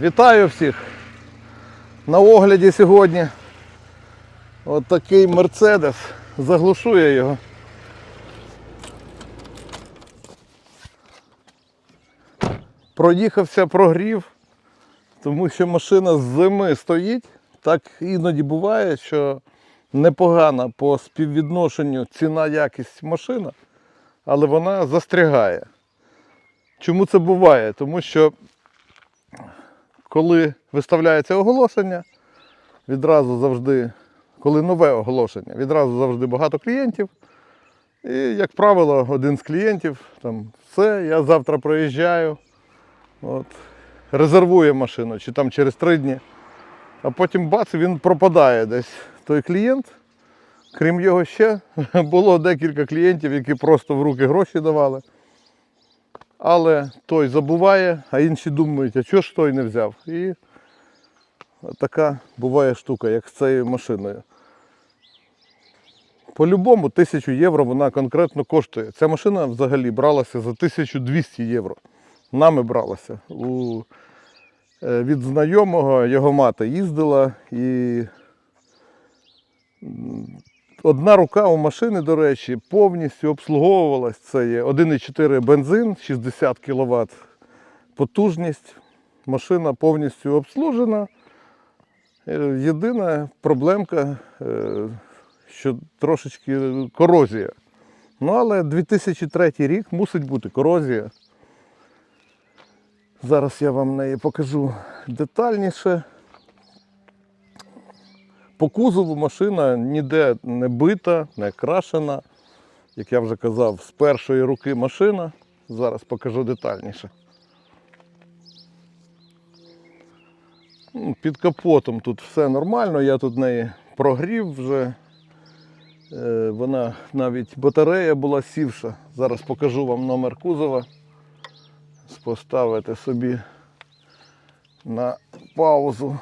Вітаю всіх! На огляді сьогодні от такий Мерседес. Заглушу я його. Проїхався, прогрів, тому що машина з зими стоїть. Так іноді буває, що непогана по співвідношенню ціна-якість машина, але вона застрягає. Чому це буває? Тому що коли виставляється оголошення, відразу завжди, коли нове оголошення, відразу завжди багато клієнтів. І, як правило, один з клієнтів там все, я завтра проїжджаю, от, резервує машину, чи там через три дні. А потім бац, він пропадає десь той клієнт. Крім його ще було декілька клієнтів, які просто в руки гроші давали. Але той забуває, а інші думають, а чого ж той не взяв? І така буває штука, як з цією машиною. По-любому 1000 євро вона конкретно коштує. Ця машина взагалі бралася за 1200 євро. Нами бралася. У, е, від знайомого його мати їздила і одна рука у машини, до речі, повністю обслуговувалась. Це є 1,4 бензин, 60 кВт потужність. Машина повністю обслужена. Е, Єдина проблемка, е, що трошечки корозія. Ну, але 2003 рік мусить бути корозія. Зараз я вам неї покажу детальніше. По кузову машина ніде не бита, не крашена. Як я вже казав, з першої руки машина. Зараз покажу детальніше. Ну, Під капотом тут все нормально, я тут неї прогрів вже. Е, Вона навіть батарея була сівша. Зараз покажу вам номер кузова. Поставити собі на паузу.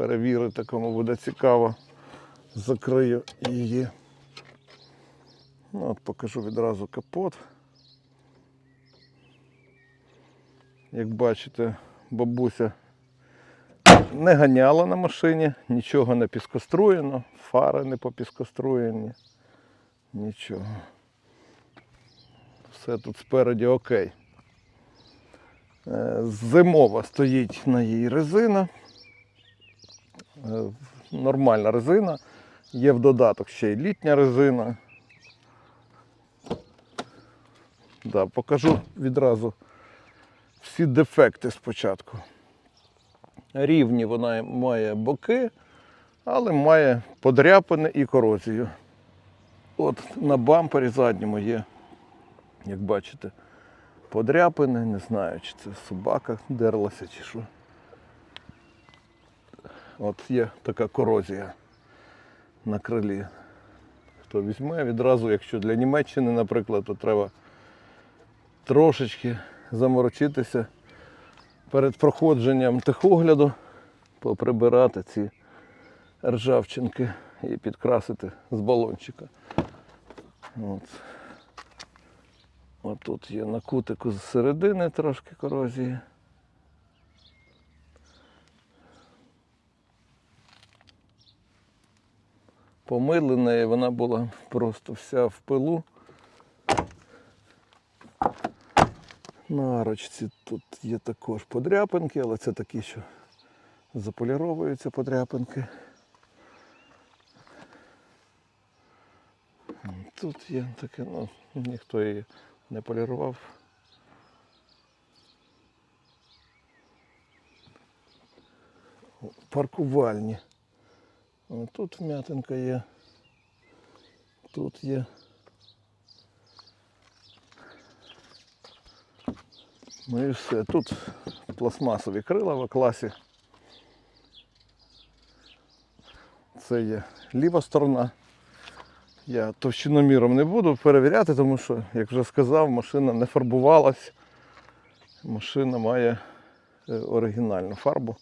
Перевірити, кому буде цікаво. Закрию її. Ну, от покажу відразу капот. Як бачите, бабуся не ганяла на машині, нічого не піскоструєно, фари не попіскоструєні, нічого. Все тут спереді окей. Е, Зимова стоїть на їй резина. Е, Нормальна резина. Є в додаток ще й літня резина. Да, покажу відразу всі дефекти спочатку. Рівні вона має боки, але має подряпини і корозію. От на бампері задньому є, як бачите, подряпини, не знаю, чи це собака дерлася чи що. От є така корозія на крилі. Хто візьме відразу, якщо для Німеччини, наприклад, то треба трошечки заморочитися перед проходженням техогляду, поприбирати ці ржавчинки і підкрасити з балончика. От. От тут є на кутику з середини трошки корозії. Помилена і вона була просто вся в пилу. На арочці тут є також подряпинки, але це такі, що заполіровуються подряпинки. Тут є таке, ну, ніхто її не полірував. Паркувальні. Тут вмятинка є. Тут є. Ну і все. Тут пластмасові крила в класі. Це є ліва сторона. Я товщиноміром не буду перевіряти, тому що, як вже сказав, машина не фарбувалась. Машина має е, оригінальну фарбу.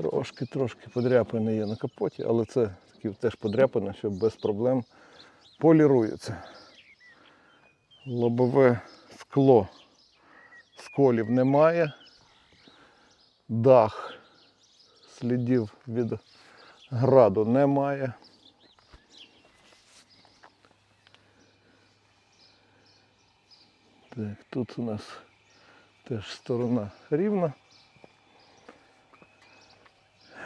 Трошки, трошки подряпини є на капоті, але це такі теж подряпини, що без проблем полірується. Лобове скло сколів немає. Дах слідів від граду немає. Так, тут у нас теж сторона рівна.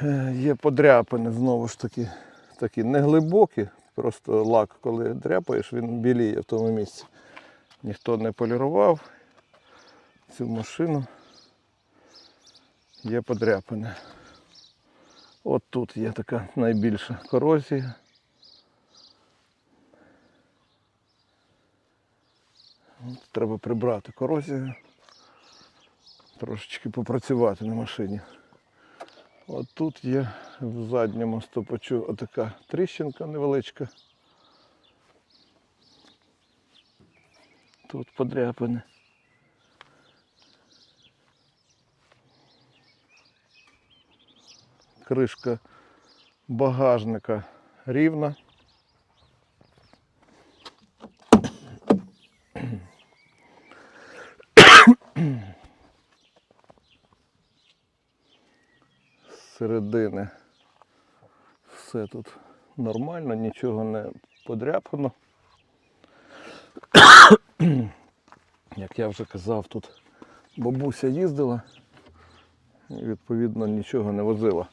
Е, Є подряпини знову ж таки, такі неглибокі, просто лак, коли дряпаєш, він біліє в тому місці. Ніхто не полірував цю машину. Є подряпини. От тут є така найбільша корозія. От Треба прибрати корозію. Трошечки попрацювати на машині. От тут є в задньому стопачу отака тріщинка невеличка. Тут подряпини. Кришка багажника рівна. З середини все тут нормально, нічого не подряпано. Як я вже казав, тут бабуся їздила і відповідно нічого не возила.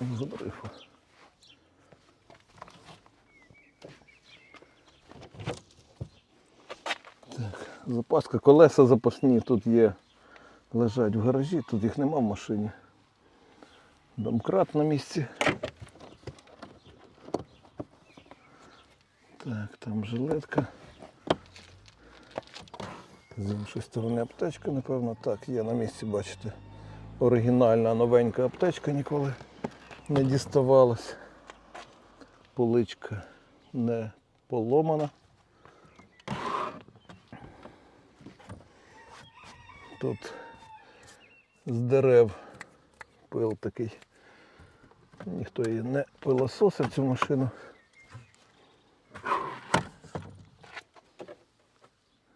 З запаска, колеса запасні тут є, лежать в гаражі, тут їх нема в машині. Домкрат на місці. Так, там жилетка. З іншої сторони аптечка, напевно, так, є на місці, бачите. Оригінальна новенька аптечка ніколи не діставалась. Поличка не поломана. Тут з дерев пил такий. Ніхто її не пилососив цю машину.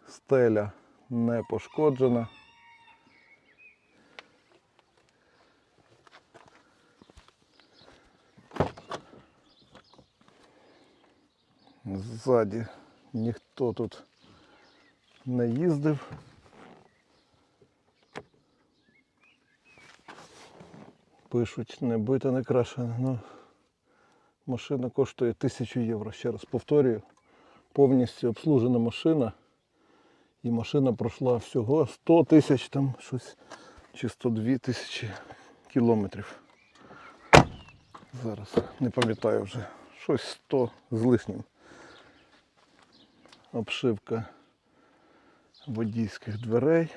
Стеля не пошкоджена. Ззаді ніхто тут не їздив. Пишуть, не бита, не крашена. Ну, машина коштує 1000 євро. Ще раз повторюю. Повністю обслужена машина. І машина пройшла всього 100 тисяч там щось чи 102 тисячі кілометрів. Зараз не пам'ятаю вже. Щось 100 з лишнім. Обшивка водійських дверей.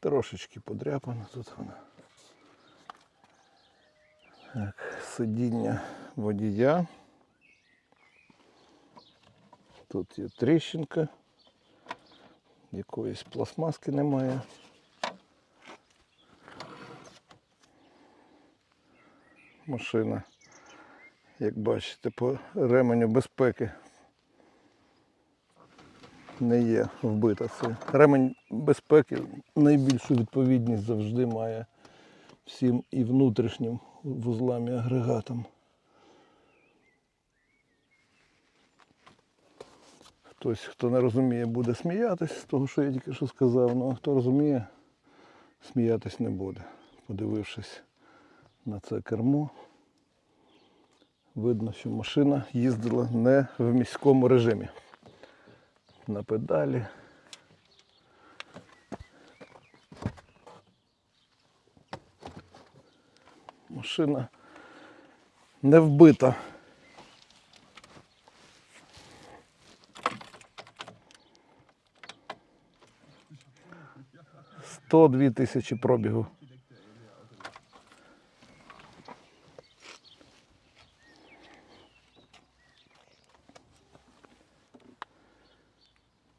Трошечки подряпана тут вона. Так, сидіння водія. Тут є тріщинка. Якоїсь пластмаски немає. Машина, як бачите, по ременю безпеки не є вбита. Це ремень безпеки найбільшу відповідність завжди має всім і внутрішнім вузлам і агрегатам. Хтось, хто не розуміє, буде сміятись з того, що я тільки що сказав, ну а хто розуміє, сміятись не буде. Подивившись на це кермо, видно, що машина їздила не в міському режимі. На педалі. Машина не вбита. Сто дві тисячі пробігу.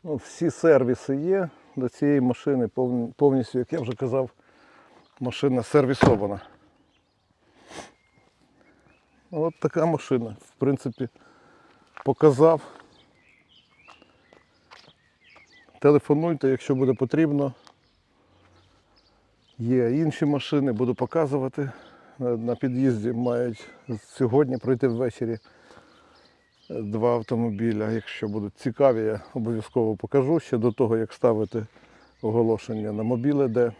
Ну, всі сервіси є до цієї машини повністю, як я вже казав, машина сервісована. От така машина. В принципі, показав. Телефонуйте, якщо буде потрібно. Є інші машини, буду показувати. На- під'їзді мають сьогодні пройти ввечері два автомобіля. Якщо будуть цікаві, я обов'язково покажу ще до того, як ставити оголошення на мобіле, де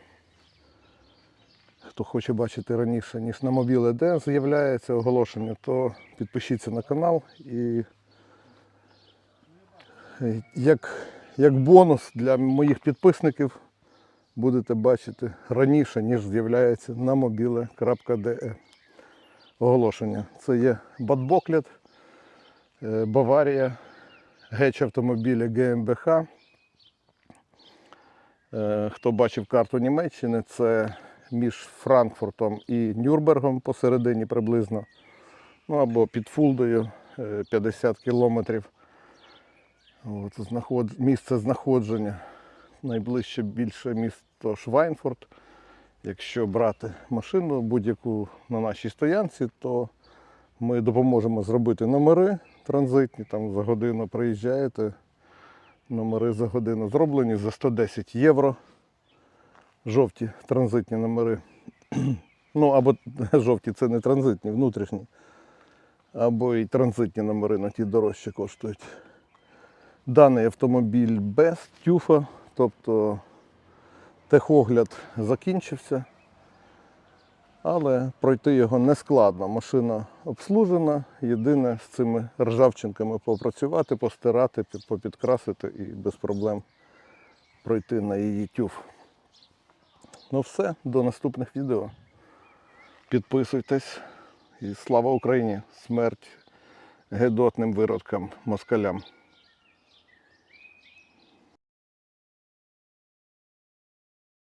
хто хоче бачити раніше, ніж на мобіле, де з'являється оголошення, то підпишіться на канал і е, як, як бонус для моїх підписників будете бачити раніше, ніж з'являється на mobile.de оголошення. Це є Батбоклет, е, Баварія, геч автомобіля ГМБХ. Е, Хто бачив карту Німеччини, це між Франкфуртом і Нюрнбергом посередині приблизно. Ну або під Фулдою е, 50 кілометрів. От, знаход... Місце знаходження. Найближче більше місто Швайнфурт. Якщо брати машину будь-яку на нашій стоянці, то ми допоможемо зробити номери транзитні. Там за годину приїжджаєте. Номери за годину зроблені за 110 євро. Жовті транзитні номери. Ну, або жовті це не транзитні, внутрішні. Або і транзитні номери на ті дорожче коштують. Даний автомобіль без тюфа, тобто техогляд закінчився, але пройти його не складно. Машина обслужена. Єдине з цими ржавчинками попрацювати, постирати, попідкрасити і без проблем пройти на її тюф. Ну все, до наступних відео. Підписуйтесь і слава Україні! Смерть гедотним виродкам, москалям.